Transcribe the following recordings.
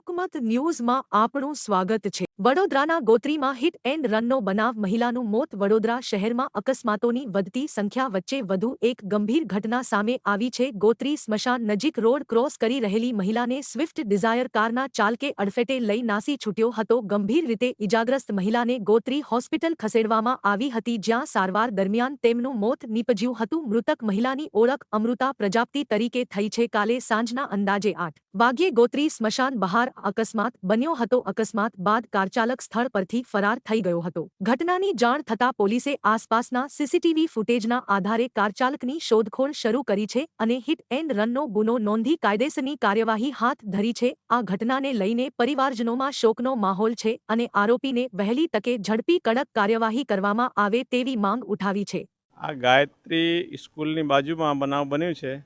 જનમત ન્યૂઝમાં આપણું સ્વાગત છે. વડોદરાના ગોત્રીમાં હિટ એન્ડ રનનો બનાવ મહિલાનું મોત વડોદરા શહેરમાં અકસ્માતોની વધતી સંખ્યા વચ્ચે વધુ એક ગંભીર ઘટના સામે આવી છે. ગોત્રી સ્મશાન નજીક રોડ ક્રોસ કરી રહેલી મહિલાને સ્વિફ્ટ ડિઝાયર કારના ચાલકે અડફેટે લઈ નાસી છૂટ્યો હતો. ગંભીર રીતે ઇજાગ્રસ્ત મહિલાને ગોત્રી હોસ્પિટલ ખસેડવામાં આવી હતી, જ્યાં સારવાર દરમિયાન તેમનું મોત નીપજ્યું હતું. મૃતક મહિલાની ઓળખ અમૃતા પ્રજાપતિ તરીકે થઈ છે. કાલે સાંજના અંદાજે આઠ વાગ્યે ગોત્રી સ્મશાન બહાર અકસ્માત બન્યો હતો. અકસ્માત બાદ કારચાલક સ્થળ પરથી ફરાર થઈ ગયો હતો. ઘટનાની જાણ થતાં પોલીસે આસપાસના સીસીટીવી ફૂટેજના આધારે કારચાલકની શોધખોળ શરૂ કરી છે અને હિટ એન્ડ રનનો ગુનો નોંધી કાયદેસરની કાર્યવાહી હાથ ધરી છે. આ ઘટનાને લઈને પરિવારજનોમાં શોકનો માહોલ છે અને આરોપીને વહેલી તકે ઝડપી કડક કાર્યવાહી કરવામાં આવે તેવી માંગ ઉઠાવી છે. આ ગાયત્રી સ્કૂલની બાજુમાં બનાવ બન્યું છે.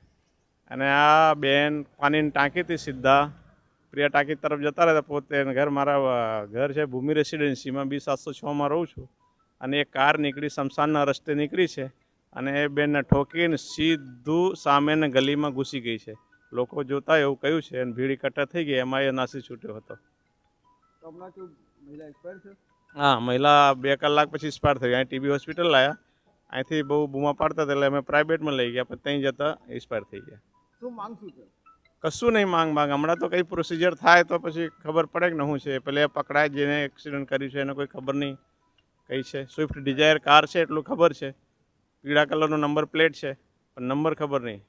અને આ બેન પાણીની ટાંકીથી સીધા. પ્રિયા ટાંકી તરફ જતા રહેતા પોતે ઘર મારા ઘર છે ભૂમિ રેસિડેન્સીમાં બી સાતસો છમાં રહું છું. અને એ કાર નીકળી શમશાનના રસ્તે નીકળી છે. અને એ બેનને ઠોકીને સીધું સામેને ગલીમાં ઘૂસી ગઈ છે. લોકો જોતા એવું કહ્યું છે અને ભીડ એકઠા થઈ ગઈ એમાં એ નાસી છૂટ્યો હતો. હા મહિલા બે કલાક પછી એક્સપાયર થઈ અહીં ટીબી હોસ્પિટલ લાયા. અહીંથી બહુ બૂમા પાડતા હતા એટલે અમે પ્રાઇવેટમાં લઈ ગયા પણ ત્યાં જતાં એક્સપાયર થઈ ગયા. કશું નહીં માંગ માંગ. હમણાં તો કંઈ પ્રોસિજર થાય તો પછી ખબર પડે કે નહું છે. પેલે પકડાય જેને એક્સિડન્ટ કર્યું છે, એને કોઈ ખબર નહીં કઈ છે. સ્વિફ્ટ ડિઝાયર કાર છે એટલું ખબર છે. પીળા કલરનો નંબર પ્લેટ છે, પણ નંબર ખબર નહીં.